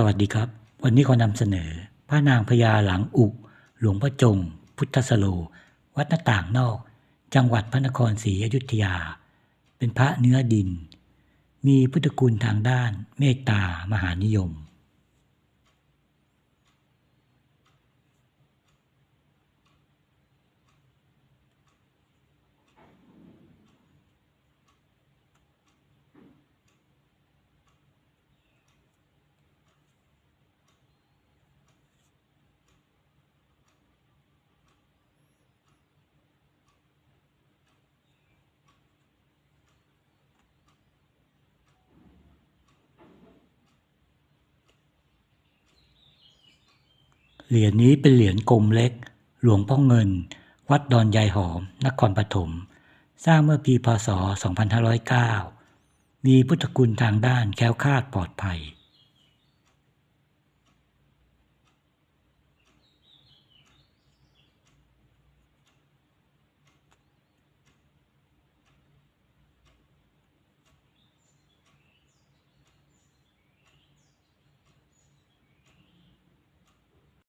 สวัสดีครับ วันนี้ขอนำเสนอ พระนางพญาหลังอุ หลวงพ่อจง พุทธสโล วัดหน้าต่างนอก จังหวัดพระนครศรีอยุธยา เป็นพระเนื้อดิน มีพุทธคุณทางด้านเมตตามหานิยม เหรียญนี้เป็นเหรียญกลมเล็ก หลวงพ่อเงิน วัดดอนยายหอม นครปฐม สร้างเมื่อปีพศ 2509 มีพุทธคุณทางด้านแคล้วคลาดปลอดภัย